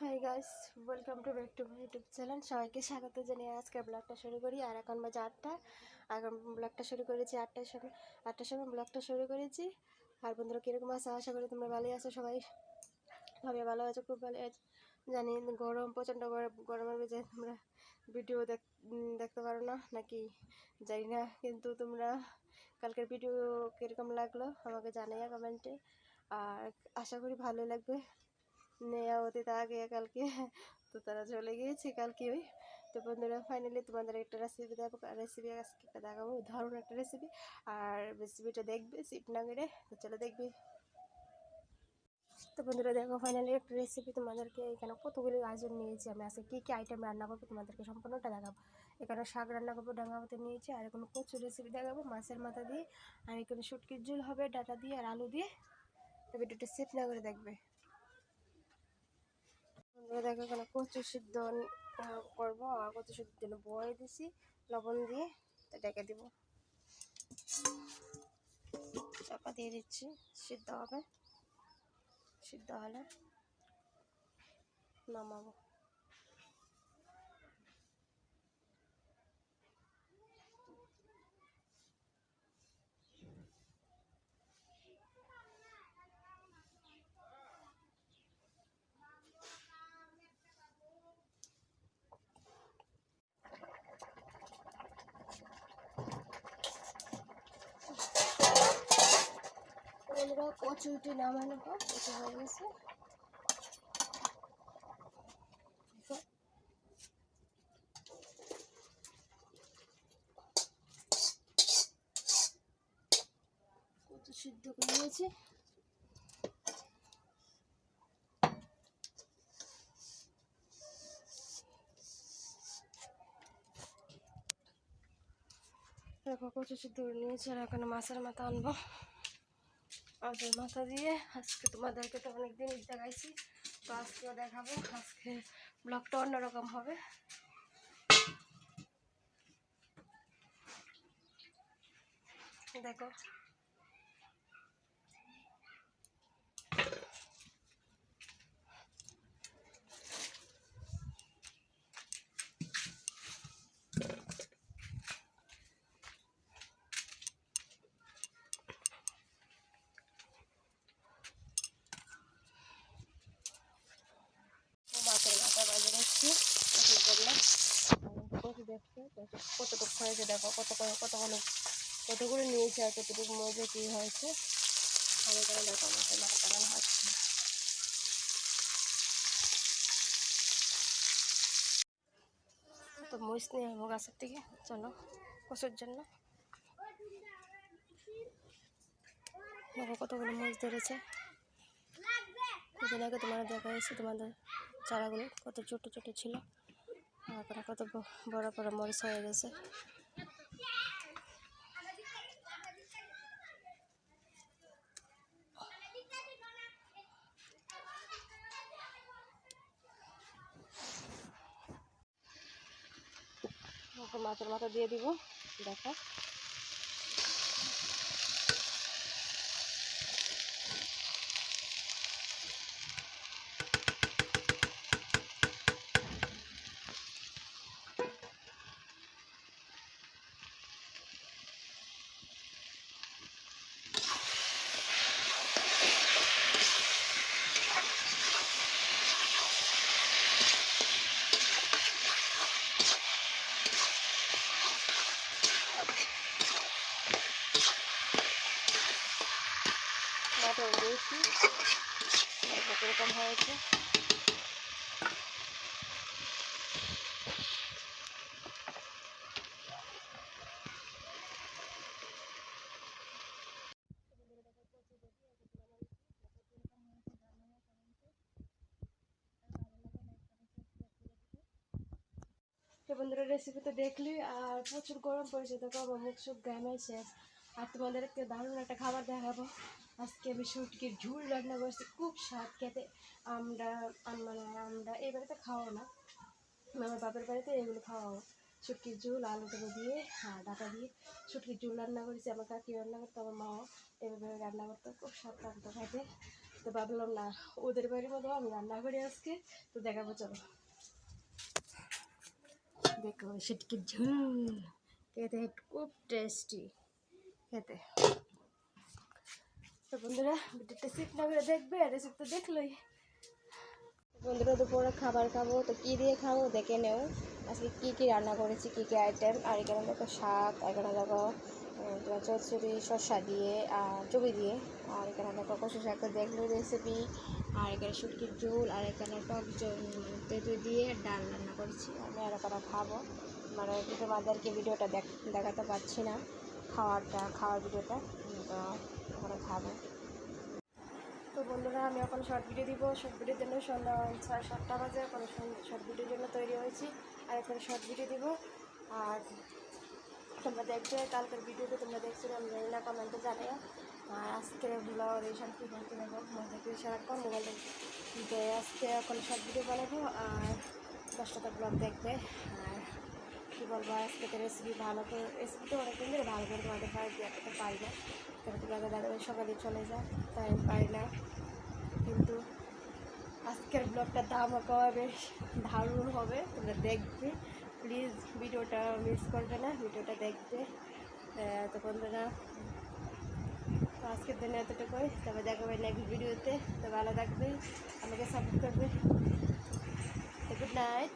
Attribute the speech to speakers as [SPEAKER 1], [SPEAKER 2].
[SPEAKER 1] Hi guys welcome to back to my YouTube channel সবাইকে স্বাগত জানিয়ে আজকে ব্লগটা শুরু করি। আর এখন বাজে আটটা। এখন ব্লগটা শুরু করেছি আটটার সময়। আটটার সময় ব্লগটা শুরু করেছি। আর বন্ধুরা, কীরকম আছে? আশা করি তোমরা ভালোই আছো সবাই। আমি ভালো আছো, খুব ভালো আছো। জানি গরম, প্রচণ্ড গরম। গরমের মধ্যে তোমরা ভিডিও দেখ দেখতে পারো না, নাকি জানি না। কিন্তু তোমরা কালকের ভিডিও কীরকম লাগল, আমাকে জানাইয়া কমেন্টে আর আশা করি ভালো লাগবে। নেওয়া হতে আগে কালকে। তো তারা চলে গিয়েছে কালকে। ওই তো বন্ধুরা ফাইনালি তোমাদের একটা রেসিপি দেবো রেসিপি আজকে একটা দেখাবো দারুণ একটা রেসিপি আর রেসিপিটা দেখবে সিট না করে তো চলো দেখবে। তো বন্ধুরা, দেখো ফাইনালি একটা রেসিপি তোমাদেরকে এখানে কতগুলি আয়োজন নিয়েছি আমি। আজকে কী কী আইটেম রান্না করব তোমাদেরকে সম্পূর্ণটা দেখাবো। এখানে শাক রান্না করব ডাঙ্গামতে নিয়েছি, আর এখানে কচুর রেসিপি দেখাবো, মাছের মাথা দিয়ে। আর এখানে শুটকির ঝোল হবে, ডাটা দিয়ে, আর আলু দিয়ে। তো ভিডিওটা সেট না করে দেখবে। বন্ধুরা দেখো এখানে কচু সিদ্ধ করব। আর কচু সিদ্ধ জন্য বয়ে দিছি, লবণ দিয়ে, তো ডেকে দিব। চাপা দিয়ে দিচ্ছি, সিদ্ধ হবে। সিদ্ধ হলে নামাবো। বন্ধুরা কচুটি নামানো হোক কচু হয়ে গেছে। কচু সিদ্ধ করে নিয়েছি। দেখো, কচু সিদ্ধ করে নিয়েছি আর এখানে মাছের মাথা আনব। মাছের মাথা দিয়ে, আজকে তোমাদেরকে তো অনেকদিন দেখাইছি, তো আজকেও দেখাবো, আজকে ব্লগটা অন্যরকম হবে। দেখো মাছের মাথা বাজে নিচ্ছি কচুর করলাম কচু কতটুকু হয়েছে দেখো কত কতগুলো কতগুলো নিয়েছি আর কতটুকু মজা কী হয়েছে। আর এখানে দেখো মাথা টানানো হচ্ছে। তো মরিচ নিয়ে আসব গাছের থেকে চলো কচুর জন্য। দেখো কতগুলো মরিচ ধরেছে। কিছুদিন আগে তোমাদের দেখা হয়েছে তোমাদের চারাগুলো কত ছোট ছোট ছিল। এখন কত বড় বড় মরিচ হয়ে গেছে। মাছের মাথা দিয়ে দিব দেখো। দেখো হয়েছে। বন্ধুরা রেসিপি তো দেখলি, আর প্রচুর গরম পড়েছে, দেখো আমার মুখ সুখ ঘামে শেষ। আর তোমাদেরকে দারুণ একটা খাবার দেখাবো। আজকে আমি শুটকির ঝুল রান্না করছি, খুব স্বাদ খেতে। আমরা, আম- মানে আমরা এই বাড়িতে খাওয়াও না। আমার বাপের বাড়িতে এগুলো খাওয়াও শুটকির ঝুল, আলু টালু দিয়ে আর ডাটা দিয়ে শুটকির ঝুল রান্না করেছি। আমার কাকি রান্না করতো, আমার মাও এভাবে রান্না করতো, খুব স্বাদ লাগতো খাইতে তো ভাবলাম, না, ওদের বাড়ির মতো আমি রান্না করি আজকে। তো দেখাবো, চলো। দেখো সেটকির ঝুল। খেতে খুব টেস্টি খেতে। তো বন্ধুরা, ভিডিওটা সিট না করে দেখবে রেসিপি দেখলোই। বন্ধুরা, দুপুরে খাবার খাব, তো কী দিয়ে খাব দেখে নেও। আজকে কী কী রান্না করেছি, কী কী আইটেম আর এখানে দেখো শাক, এখানে দেখো তোমার চচ্চড়ি, শসা দিয়ে, আর চবি দিয়ে, আর এখানে দেখো কষু শাকটা দেখল রেসিপি আর এখানে শুটকির ঝোল, আর এখানে টক মানে তেঁতুল দিয়ে ডাল রান্না করেছি। আমি আর এখানে খাব। মানে তোমাদেরকে ভিডিওটা দেখ, দেখাতে পারছি না, খাওয়ারটা, খাওয়ার ভিডিওটা। ওখানে খাব। তো বন্ধুরা, আমি এখন শর্ট ভিডিও দিব। শর্ট ভিডিওর জন্য সন্ধ্যা ছয় সাতটা বাজে। এখন শর্ট ভিডিওর জন্য তৈরি হয়েছি। আর এখন শর্ট ভিডিও দিব। আর তোমরা দেখবে, কালকের ভিডিওতে তোমরা দেখছ আমি জানি না কমেন্টে জানিও। আর আজকের ব্লগ রেশন কী বলতে দেবো মজা করে সারাক্ষণ মোবাইলে তো আজকে এখন শর্ট ভিডিও বানাবো। আর দশটা ব্লগ দেখবে। আর কী বলব, আজকে তো রেসিপি ভালো করে রেসিপি তো অনেকদিন ধরে ভালো করে তোমাদের পাই দেখাতে পারি না। তবে তোমাদের দাদা সকালে চলে যায় তাই পারি না। কিন্তু আজকের ব্লগটা ধামাকা হবে দারুণ হবে। তোমরা দেখবে প্লিজ ভিডিওটা মিস করবে না, ভিডিওটা দেখবে। তো বন্ধুরা আজকের দিনে এতটুকুই। তবে দেখাবে নেক্সট ভিডিওতে তো। ভালো থাকবে, আমাকে সাপোর্ট করবে। Good night